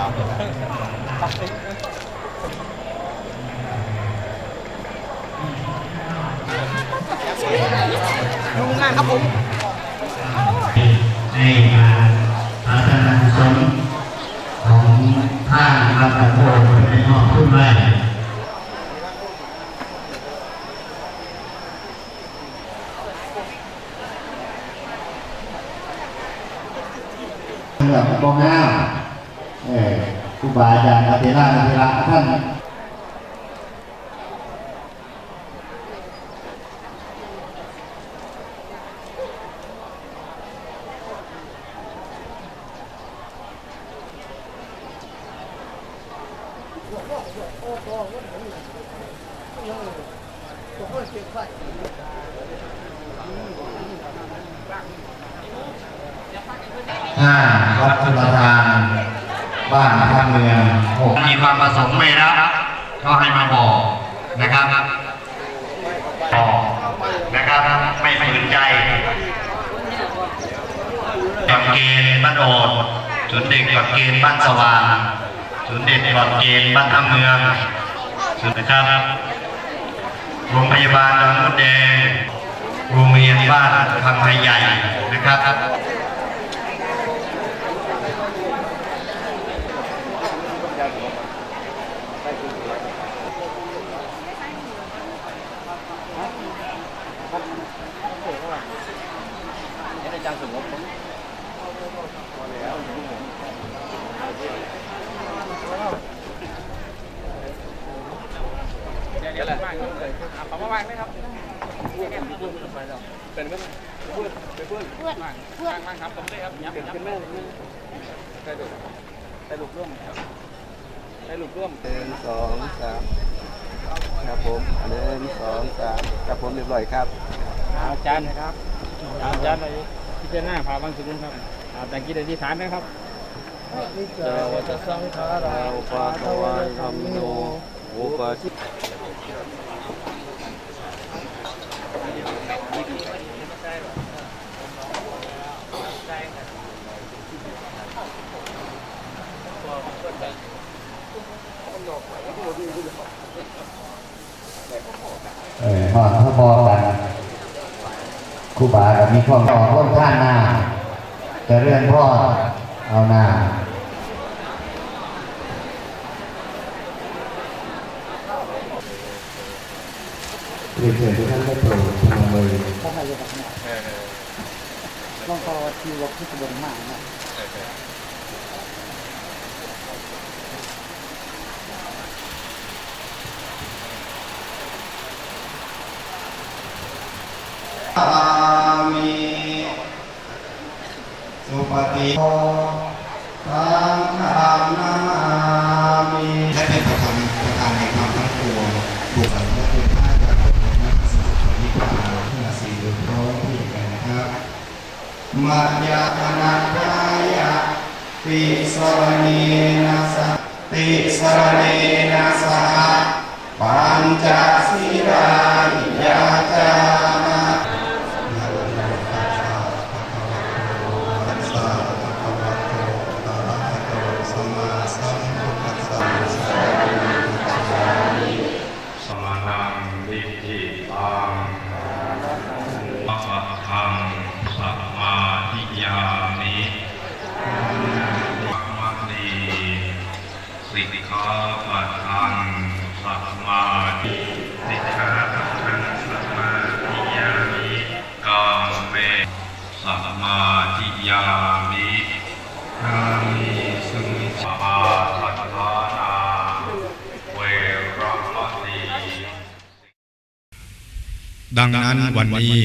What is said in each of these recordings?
ดูงานครับผมให้มาพัฒนาสมของท่านพระพุทธองค์ในห้องขึ้นไว้เรื่องบ่งามเออ ครูบาอาจารย์อธิราชอธิระท่านห้าวัดสุรทาน บ้านท่าเมืองมีความประสงค์ไม่รับก็ให้มาบอกนะครับบอกนะครับไม่ฝืนใจก่อนเกณฑ์บ้านโอดศูนย์เด็กก่อนเกณฑ์บ้านสว่างศูนย์เด็กก่อนเกณฑ์บ้านท่าเมืองศูนย์นะครับโรงพยาบาลดอนมดแดงโรงเรียนบ้านพังไทยใหญ่นะครับ เดี๋ยวเดี๋ยวมาก เลยเอาประมาณไหมครับเป็นไหมเพื่อนเป็นเพื่อนเพื่อนมากมากมากครับผมเลยครับยับยับได้ลูกได้ลูกร่วมได้ลูกร่วมหนึ่งสองสามครับผมหนึ่งสองสามครับผมเรียบร้อยครับอาจารย์นะครับอาจารย์อะไรพิจารณาพาบางสุดครับแต่งกิจอธิษฐานนะครับเจ้าวัตสังขาราอุปาทวายธรรมโนอุปาชิ เออพอถ้าพอกันครูบากับมีความต่อร่วมท่านหน้าจะเรื่อนพ่อเอาหน้าเรียนเชิญทุกท่านได้โปรดพนมมือลองต่อทีวอกที่ตะบนมากนะ มิสุปฏิโภสังฆานามิและเป็นประธานประธานในความทั้งปวงบุคคลและคุณค่าจากบทนักสมุทรนิพพานเพื่อสีเหลืองร้องที่กันนะครับมัจยาคณาทายะติสรณีนาสะติสรณีนาสะปัญจศีลานิยาจา ยามิกามิสุมิสปาทัฏฐานาเวรมณีดังนั้นวันนี้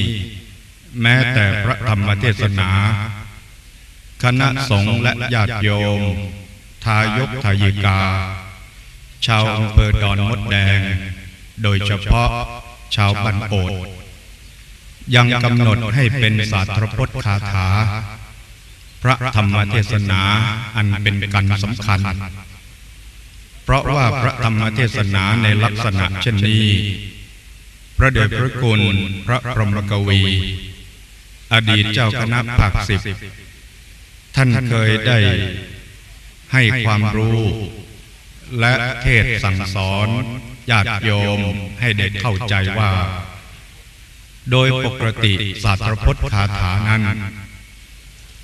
แม้แต่พระธรรมเทศนา คณะสงฆ์และญาติโยม ทายกทายิกา ชาวอำเภอดอนมดแดง โดยเฉพาะชาวบันโอดยังกำหนดให้เป็นศาสตรพจน์คาถา ระธรรมเทศนาอันเป็นกันสำคัญ เพราะว่าพระธรรมเทศนาในลักษณะเช่นนี้ พระเดชพระคุณพระพรหมกวี อดีตเจ้าคณะภาคสิบท่านเคยได้ให้ความรู้ และเทศสั่งสอนญาติโยมให้เด็กเข้าใจว่า โดยปกติศาสตรพจน์คาถานั้น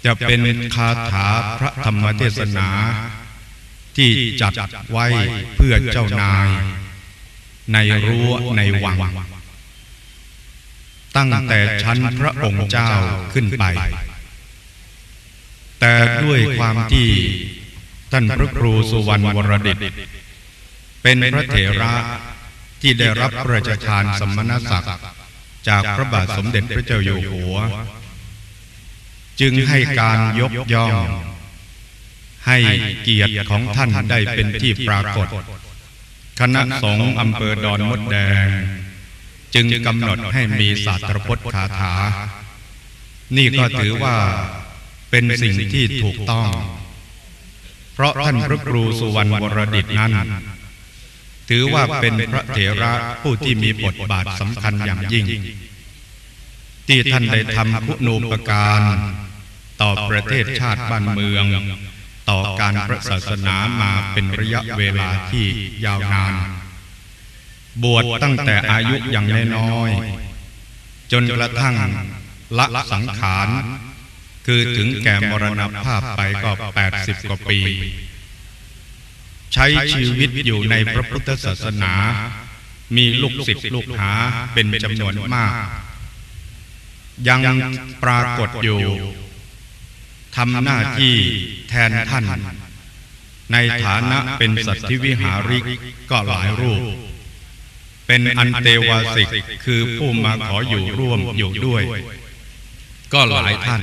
จะเป็นคาถาพระธรรมเทศนา ที่จัดไว้เพื่อเจ้านาย ในรั้วในวัง ตั้งแต่ชั้นพระองค์เจ้าขึ้นไป แต่ด้วยความที่ท่านพระครูสุวรรณวรดิต เป็นพระเถระที่ได้รับพระราชทานสมณศักดิ์จากพระบาทสมเด็จพระเจ้าอยู่หัว จึงให้การยกย่อง ให้เกียรติของท่านได้เป็นที่ปรากฏ คณะสงฆ์อำเภอดอนมดแดง จึงกำหนดให้มีศาสตรพจน์คาถา นี่ก็ถือว่าเป็นสิ่งที่ถูกต้อง เพราะท่านพระครูสุวรรณวรดิตนั้น ถือว่าเป็นพระเถระผู้ที่มีบทบาทสำคัญอย่างยิ่ง ที่ท่านได้ทำคุณูปการ ต่อประเทศชาติบ้านเมือง ต่อการพระศาสนามาเป็นระยะเวลาที่ยาวนาน บวชตั้งแต่อายุอย่างน้อยจนกระทั่งละสังขาร คือถึงแก่มรณภาพไปก็ 80 กว่าปี ใช้ชีวิตอยู่ในพระพุทธศาสนา มีลูกศิษย์ลูกหาเป็นจำนวนมาก ยังปรากฏอยู่ทำหน้าที่แทนท่าน ในฐานะเป็นสัตว์ทวิหาริกก็หลายรูป เป็นอันเตวาสิกคือผู้มาขออยู่ร่วมอยู่ด้วย ก็หลายท่าน